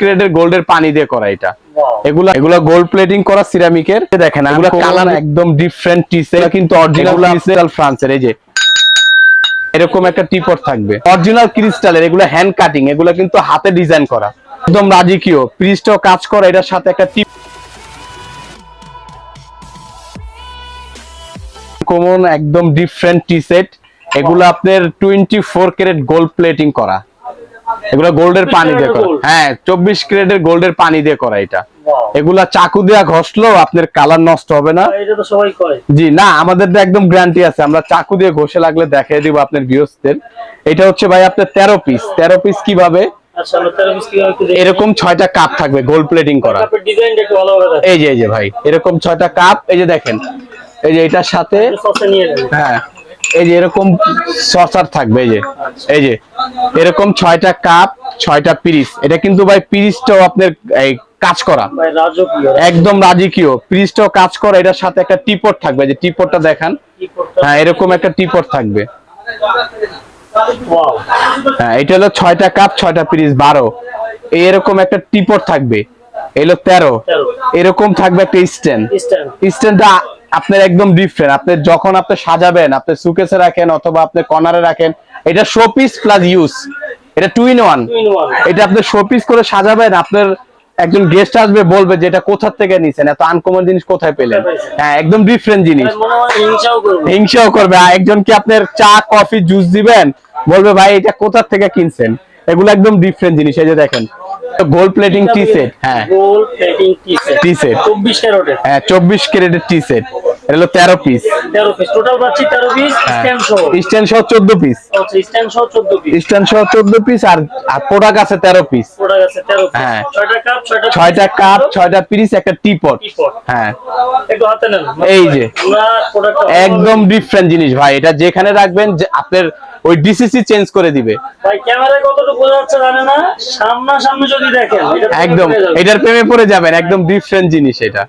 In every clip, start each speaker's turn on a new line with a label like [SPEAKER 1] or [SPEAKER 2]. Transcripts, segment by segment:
[SPEAKER 1] গ্রেডের গোল্ডের পানি দিয়ে করা এটা। এগুলা এগুলা গোল্ড প্লেটিং করা সিরামিকের দেখেন এগুলা কালার একদম ডিফারেন্ট টিসে কিন্তু অরিজিনাল ফ্রান্সের এই যে। এরকম একটা টিপট থাকবে। অরিজিনাল ক্রিস্টালের এগুলো হ্যান্ড কাটিং এগুলো কিন্তু হাতে ডিজাইন করা। একদম রাজকীয় প্রিস্টও কাজ করা এটার সাথে একটা টিপ কমন একদম ডিফারেন্ট টি সেট এগুলো আপনার twenty four carat gold plating করা। এগুলো গোল্ডের পানি দিয়ে করা। হ্যাঁ চব্বিশ ক্যারেটের গোল্ডের পানি দিয়ে করা এটা। এগুলা চাকু দেওয়া ঘষলো আপনার কালার নষ্ট হবে না।
[SPEAKER 2] এটা তো সবাই করে।
[SPEAKER 1] জি না আমাদের একদম গ্যারান্টি আছে। আমরা চাকু দিয়ে ঘষে লাগলে দেখিয়ে দিব আপনার ভিউসদের এটা হচ্ছে ভাই আপনার তেরো পিস তেরো পিস কীভাবে?
[SPEAKER 2] আচ্ছা
[SPEAKER 1] এরকম ছয়টা কাপ থাকবে গোল্ড প্লেটিং করা। এই যে এই যে ভাই এরকম ছয়টা কাপ এই যে দেখেন এই যে এটার সাথে
[SPEAKER 2] সসে নিয়ে নেবেন।
[SPEAKER 1] হ্যাঁ এই যে এরকম সসার থাকবে এই যে। এই যে এরকম ছয়টা কাপ ছয়টা পিরিস। এটা কিন্তু ভাই পিরিসটাও আপনার এই কাজ করা। একদম রাজকীয়। পিরিসটাও কাজ করা এটার সাথে একটা টিপট থাকবে যে টিপটটা দেখান। হ্যাঁ এরকম একটা টিপট থাকবে। হ্যাঁ এটা হলো ছয়টা কাপ ছয়টা পিরিস বারো। এরকম একটা টিপট থাকবে। এলো তেরো। এরকম থাকবে একটা স্ট্যান্ড।
[SPEAKER 2] স্ট্যান্ড।
[SPEAKER 1] স্ট্যান্ডটা আপনার একদম ডিফারেন্ট আপনি যখন আপনি সাজাবেন আপনি সুকেসে রাখেন অথবা আপনি কর্নারে রাখেন এটা শো পিস প্লাস ইউজ এটা টু ইন ওয়ান এটা আপনি শো পিস করে সাজাবেন আপনার একজন গেস্ট আসবে বলবে যে এটা কোথা থেকে নিছেন এত আনকমন জিনিস কোথায় পেলেন? হ্যাঁ একদম ডিফারেন্ট জিনিস।
[SPEAKER 2] হিংসাও করবে।
[SPEAKER 1] হিংসাও আর একজন কি আপনার চা কফি জুস দিবেন? বলবে ভাই এটা কোথা থেকে কিনছেন? এগুলো একদম ডিফারেন্ট জিনিস। এই যে দেখেন গোল্ড প্লেটিং টি সেট হ্যাঁ।
[SPEAKER 2] Gold plating tea set
[SPEAKER 1] tea set
[SPEAKER 2] চব্বিশ ক্যারোটের।
[SPEAKER 1] হ্যাঁ চব্বিশ ক্যারেটের টি সেট হলো তেরো পিস
[SPEAKER 2] তেরো পিস টোটাল পাচ্ছি তেরো পিস স্ট্যান্ড সহ।
[SPEAKER 1] স্ট্যান্ড সহ চোদ্দ পিস
[SPEAKER 2] আচ্ছা স্ট্যান্ড সহ চোদ্দ পিস
[SPEAKER 1] স্ট্যান্ড সহ চোদ্দ পিস আর আর প্রোডাক্ট আছে তেরো পিস
[SPEAKER 2] প্রোডাক্ট আছে তেরো পিস
[SPEAKER 1] হ্যাঁ।
[SPEAKER 2] ছয়টা কাপ ছয়টা
[SPEAKER 1] ছয়টা কাপ ছয়টা পিস একটা টিপট
[SPEAKER 2] টিপট
[SPEAKER 1] হ্যাঁ।
[SPEAKER 2] একটু হাতে নেন।
[SPEAKER 1] এই যে। একদম ডিফারেন্ট জিনিস ভাই। এটা যেখানে রাখবেন যে আপনার ওই ডিসিসি চেঞ্জ করে দিবে।
[SPEAKER 2] ভাই ক্যামেরায় কতটুকু বোঝা যাচ্ছে জানে না? সামনা সামনে যদি দেখেন
[SPEAKER 1] একদম। এটার প্রেমে পড়ে যাবেন। একদম ডিফারেন্ট জিনিস এটা।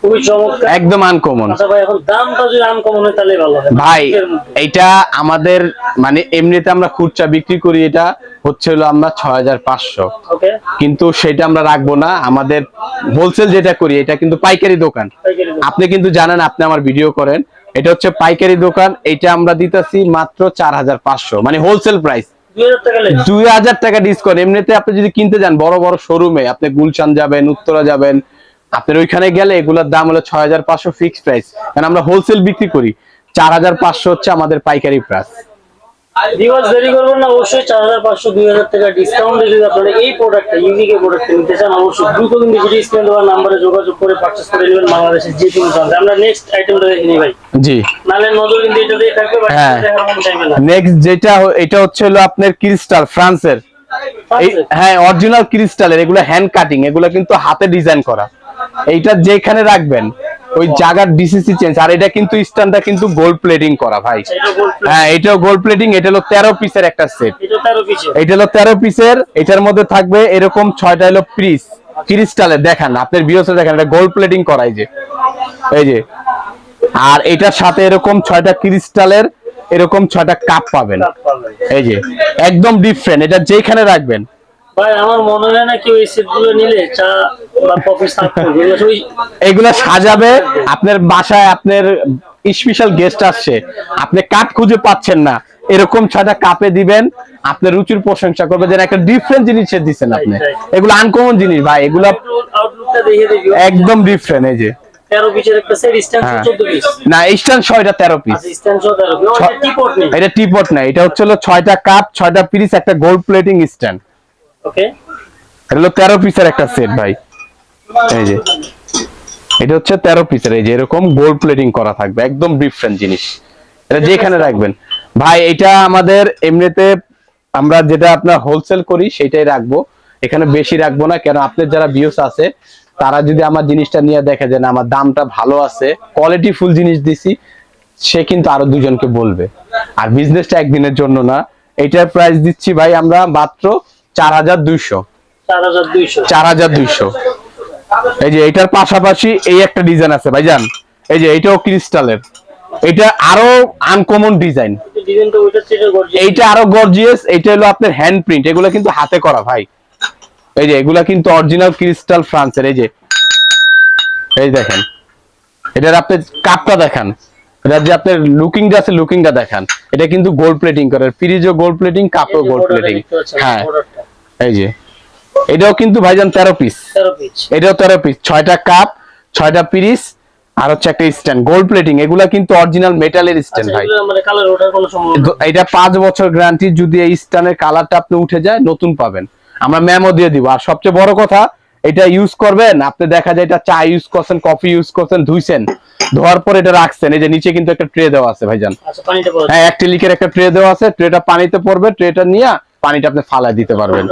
[SPEAKER 2] খুবই চমৎকার।
[SPEAKER 1] একদম আনকমন
[SPEAKER 2] আচ্ছা ভাই এখন দামটা যদি আনকমন হয় তাহলে ভালো হয়।
[SPEAKER 1] ভাই
[SPEAKER 2] এর মধ্যে।
[SPEAKER 1] এইটা আমাদের মানে এমনিতে আমরা খুচরা বিক্রি করি এটা হচ্ছে হলো আমরা ছয় হাজার পাঁচশো।
[SPEAKER 2] ওকে
[SPEAKER 1] কিন্তু সেটা আমরা রাখব না। আমাদের হোলসেল যেটা করি এটা কিন্তু পাইকারি দোকান। আপনি কিন্তু জানেন আপনি আমার ভিডিও করেন। এটা হচ্ছে পাইকারি দোকান এটা আমরা দিতেছি মাত্র চার হাজার পাঁচশো। মানে হোলসেল প্রাইস
[SPEAKER 2] দুই হাজার টাকা লেগে
[SPEAKER 1] দুই হাজার টাকা ডিসকাউন্ট এমনিতে আপনি যদি কিনতে যান বড় বড় শোরুমে আপনি গুলশান যাবেন উত্তরা যাবেন আপনার ওইখানে গেলে এগুলোর দাম হলো ছয় হাজার পাঁচশো ফিক্সড প্রাইস কারণ আমরা হোলসেল বিক্রি করি চার হাজার পাঁচশো হচ্ছে আমাদের পাইকারি প্রাইস
[SPEAKER 2] দিবস দেরি করবেন না অবশ্যই চার হাজার পাঁচশো দুই হাজার টাকা ডিসকাউন্ট যদি আপনারা এই প্রোডাক্টটা ইউনিক প্রোডাক্টটা নিতে চান অবশ্যই দ্রুত কিন্তু ভিডিও স্ক্রিন দেওয়ার নাম্বারে যোগাযোগ করে পারচেস করে নেবেন বাংলাদেশের যে কোনো প্রান্তে আমরা নেক্সট আইটেমটা দেখে নিই ভাই।
[SPEAKER 1] জি।
[SPEAKER 2] নালে নজর কিন্তু এটা দিয়ে থাকবে বাট
[SPEAKER 1] হ্যাঁ।
[SPEAKER 2] দেখার চাইবে না।
[SPEAKER 1] নেক্সট যেটা এটা হচ্ছে হলো আপনার ক্রিস্টাল ফ্রান্সের? হ্যাঁ অরিজিনাল ক্রিস্টালের এগুলো হ্যান্ড কাটিং এগুলো কিন্তু হাতে ডিজাইন করা। এইটা যেখানে রাখবেন ওই জায়গার ডিসিসি চেঞ্জ আর এটা কিন্তু স্ট্যান্ডটা কিন্তু গোল্ড প্লেটিং করা ভাই। হ্যাঁ এটাও গোল্ড প্লেটিং এটা হলো তেরো পিসের একটা সেট
[SPEAKER 2] এটা
[SPEAKER 1] হলো তেরো পিসের এটার মধ্যে থাকবে এরকম ছয়টা হলো পিস ক্রিস্টালের দেখান আপনার বিওসে দেখেন এটা গোল্ড প্লেটিং করা এই যে। এই যে। আর এটার সাথে এরকম ছয়টা ক্রিস্টালের এরকম ছয়টা কাপ পাবেন।
[SPEAKER 2] কাপ পাবেন।
[SPEAKER 1] এই যে একদম ডিফারেন্ট এটা যেখানে রাখবেন
[SPEAKER 2] ভাই আমার মনে হয় না কি ওই সেটগুলো নিলে চা বা কফি সার্ভ করবে। এগুলো
[SPEAKER 1] সাজাবে আপনার বাসায় আপনার স্পেশাল গেস্ট আসছে। আপনি কাপ খুঁজে পাচ্ছেন না। এরকম ছয়টা কাপে দিবেন আপনার রুচির প্রশংসা করবে যে একটা ডিফারেন্ট জিনিস দিচ্ছেন আপনি. এগুলো আনকমন জিনিস ভাই এগুলো একদম ডিফারেন্ট এই যে।
[SPEAKER 2] তেরো
[SPEAKER 1] হ্যাঁ।
[SPEAKER 2] পিস
[SPEAKER 1] না স্ট্যান্ড ছয়টা তেরো পিস
[SPEAKER 2] আচ্ছা
[SPEAKER 1] এটা টিপট না এটা হচ্ছে ছয়টা কাপ ছয়টা পিস একটা গোল্ড প্লেটিং স্ট্যান্ড
[SPEAKER 2] ওকে?
[SPEAKER 1] এটা হলো তেরো পিসের একটা সেট ভাই। এই যে। এটা হচ্ছে তেরো পিসের এই যে এরকম গোল্ড প্লেটিং করা থাকবে, একদম ডিফারেন্ট জিনিস। এটা যেখানে রাখবেন। ভাই, এটা আমাদের এমনিতে আমরা যেটা আপনার হোলসেল করি সেটাই রাখব। এখানে বেশি রাখব না যারা আছে, তারা যদি আমার জিনিসটা নিয়ে দেখে যে না, আমার দামটা ভালো আছে কোয়ালিটি ফুল জিনিস দিছি, সে কিন্তু আরও দুজনকে বলবে। আর বিজনেসটা একদিনের জন্য না। এটার প্রাইস দিচ্ছি ভাই আমরা মাত্র চার হাজার দুইশো।
[SPEAKER 2] চার হাজার দুইশো।
[SPEAKER 1] এই যে এটার পাশাপাশি এই একটা ডিজাইন আছে ভাইজান। এই যে এটাও ক্রিস্টালের। এটা আরও আনকমন ডিজাইন। এইটা আরও গর্জিয়াস এটা হলো আপনার হ্যান্ড প্রিন্ট এগুলো কিন্তু হাতে করা ভাই। এই যে এগুলা কিন্তু অরিজিনাল ক্রিস্টাল ফ্রান্সের এই যে। এই দেখেন। এটার আপনি কাপটা দেখান। এটা যে আপনার লুকিংটা আছে লুকিংটা দেখান। এটা কিন্তু গোল্ড প্লেটিং করে। ফ্রিজও গোল্ড প্লেটিং কাপও গোল্ড প্লেটিং হ্যাঁ। এই যে। এটাও কিন্তু ভাইজান তেরো পিস এটাও তেরো পিস ছয়টা কাপ ছয়টা পিরিস আর হচ্ছে একটা স্ট্যান্ড গোল্ড প্লেটিং এগুলা কিন্তু অরিজিনাল মেটালের স্ট্যান্ড ভাই।
[SPEAKER 2] মানে
[SPEAKER 1] এটা পাঁচ বছর গ্যারান্টি যদি এই স্টানের কালারটা আপনি উঠে যায় নতুন পাবেন। আমরা ম্যামও দিয়ে দিব। আর সবচেয়ে বড় কথা এটা ইউজ করবেন আপনি দেখা যায় এটা চা ইউজ করছেন কফি ইউজ করছেন ধুইছেন। ধোয়ার পর এটা রাখছেন। এই যে নিচে কিন্তু একটা ট্রে দেওয়া আছে ভাইজান।
[SPEAKER 2] আচ্ছা
[SPEAKER 1] হ্যাঁ এক লিকের একটা ট্রে দেওয়া আছে। ট্রেটা পানিতে পড়বে ট্রেটা নিয়ে পানিটা আপনি ফালাই দিতে পারবেন।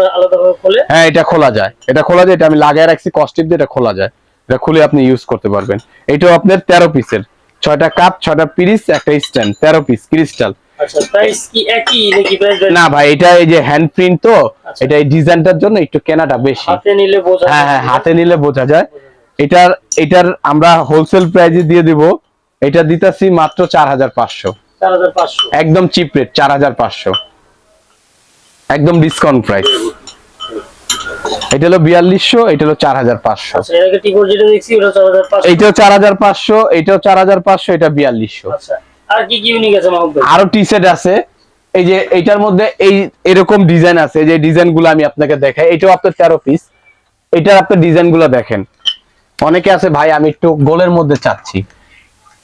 [SPEAKER 1] হ্যাঁ এটা খোলা যায়। এটা খোলা যায় এটা আমি লাগায় রাখছি কস্টিপ দিয়ে এটা খোলা যায়। এটা খুলে আপনি ইউজ করতে পারবেন। এটাও আপনার তেরো পিসের ছয়টা কাপ ছয়টা পিরিস একটা স্ট্যান্ড তেরো পিস ক্রিস্টাল
[SPEAKER 2] আচ্ছা প্রাইস কি একই নাকি প্রাইস
[SPEAKER 1] না ভাই এটা এই যে হ্যান্ড প্রিন্ট তো
[SPEAKER 2] আচ্ছা।
[SPEAKER 1] এটা এই ডিজাইনটার জন্য একটু কেনাটা বেশি।
[SPEAKER 2] হাতে নিলে বোঝা
[SPEAKER 1] হ্যাঁ হ্যাঁ হাতে নিলে বোঝা যায়। এটার এটার আমরা হোলসেল প্রাইজে দিয়ে দিব। এটা দিতেছি মাত্র চার হাজার পাঁচশো। একদম চিপ রেট চার হাজার পাঁচশো। একদম ডিসকাউন্ট প্রাইস এটা হলো বিয়াল্লিশশো এটা হলো চার হাজার পাঁচশো।
[SPEAKER 2] আচ্ছা
[SPEAKER 1] এইটাও চার হাজার পাঁচশো। এইটাও চার হাজার পাঁচশো এটা বিয়াল্লিশশো।
[SPEAKER 2] আচ্ছা আর কি কি ইউনিক আছে মাহবুব ভাই?
[SPEAKER 1] আরও টি সেট আছে এই যে এইটার মধ্যে এই এরকম ডিজাইন আছে যে ডিজাইনগুলো আমি আপনাকে দেখাই এটাও আপনার তেরো পিস এটার আপনার ডিজাইনগুলো দেখেন। অনেকে আছে ভাই আমি একটু গোলের মধ্যে চাচ্ছি।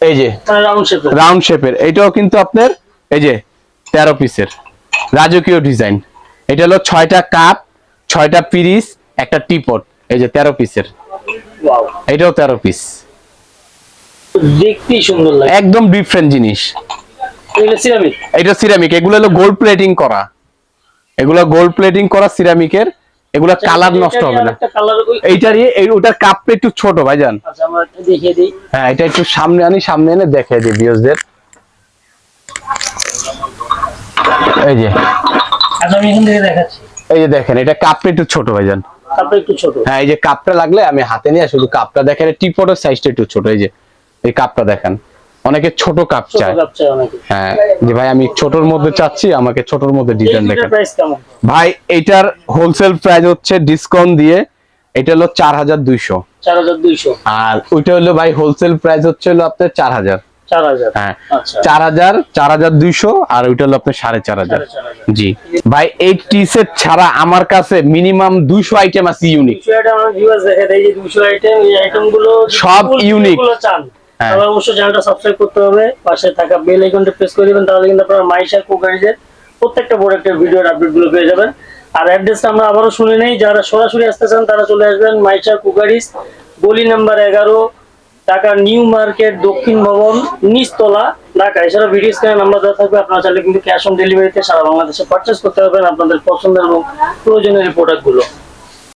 [SPEAKER 1] এই যে
[SPEAKER 2] মানে রাউন্ড
[SPEAKER 1] রাউন্ড শেপের এটাও কিন্তু আপনার এই যে তেরো পিসের রাজকীয় ডিজাইন। এটা হলো ছয়টা কাপ ছয়টা পিরিস একটা টিপট এই যে তেরো পিসের। এটাও তেরো পিস।
[SPEAKER 2] দেখতেই সুন্দর লাগে।
[SPEAKER 1] একদম ডিফারেন্ট জিনিস।
[SPEAKER 2] সিরামিক
[SPEAKER 1] এটা সিরামিক এগুলো হলো গোল্ড প্লেটিং করা। এগুলো গোল্ড প্লেটিং করা সিরামিকের এগুলো কালার নষ্ট হবে না। এইটারই এই ওটার কাপটা একটু ছোট ভাইজান।
[SPEAKER 2] আচ্ছা
[SPEAKER 1] হ্যাঁ এটা একটু সামনে আনি সামনে এনে দেখে দিই বিয়সদের এই যে।
[SPEAKER 2] আচ্ছা আমি এখান থেকে দেখাচ্ছি।
[SPEAKER 1] এই যে দেখেন এটা কাপটা একটু ছোট ভাইজান।
[SPEAKER 2] একটু ছোট।
[SPEAKER 1] হ্যাঁ এই যে কাপটা লাগলে আমি হাতে নিয়ে শুধু কাপটা দেখেন টিপটের সাইজটা একটু ছোট এই যে এই কাপটা দেখেন। অনেকে ছোট কাপ চায়। হ্যাঁ যে ভাই আমি ছোটর মধ্যে চাচ্ছি আমাকে ছোটর মধ্যে ডিজাইন দেখেন। ভাই এটার হোলসেল প্রাইস হচ্ছে ডিসকাউন্ট দিয়ে এটা হলো চার হাজার দুইশো।
[SPEAKER 2] চার হাজার দুইশো।
[SPEAKER 1] আর ওইটা হলো ভাই হোলসেল প্রাইস হচ্ছে হলো আপনার চার হাজার। হ্যাঁ।
[SPEAKER 2] আচ্ছা।
[SPEAKER 1] চার হাজার চার হাজার দুইশো আর ওইটা হলো আপনার সাড়ে চার হাজার।
[SPEAKER 2] সাড়ে চার হাজার।
[SPEAKER 1] জি। ভাই এই টি সেট ছাড়া আমার কাছে মিনিমাম দুইশো আইটেম আছে ইউনিক
[SPEAKER 2] দুশো আইটেম আমার ভিউয়ার্স দেখে দেয় যে দুশো আইটেম এই আইটেমগুলো
[SPEAKER 1] সব
[SPEAKER 2] full
[SPEAKER 1] unique।
[SPEAKER 2] গুলো চান।
[SPEAKER 1] হ্যাঁ।
[SPEAKER 2] তাহলে অবশ্যই চ্যানেলটা সাবস্ক্রাইব করতে হবে পাশে থাকা বেল আইকনটা প্রেস করে দিবেন তাহলে কিন্তু আপনারা মাইশা কুকারিজের প্রত্যেকটা প্রোডাক্টের ভিডিওর আপডেটগুলো পেয়ে যাবেন। আর অ্যাড্রেসটা আমরা আবারও শুনে নেই যারা সরাসরি আসতে চান তারা চলে আসবেন মাইশা কুকারিজ গলি নাম্বার এগারো ঢাকা নিউ মার্কেট দক্ষিণ ভবন, নিচতলা, ঢাকা। এছাড়া ভিডিও স্ক্যানের নাম্বার দেওয়া থাকবে। আপনারা চাইলে কিন্তু ক্যাশ অন ডেলিভারিতে সারা বাংলাদেশে পারচেস করতে পারবেন আপনাদের পছন্দের এবং প্রয়োজনীয় প্রোডাক্টগুলো।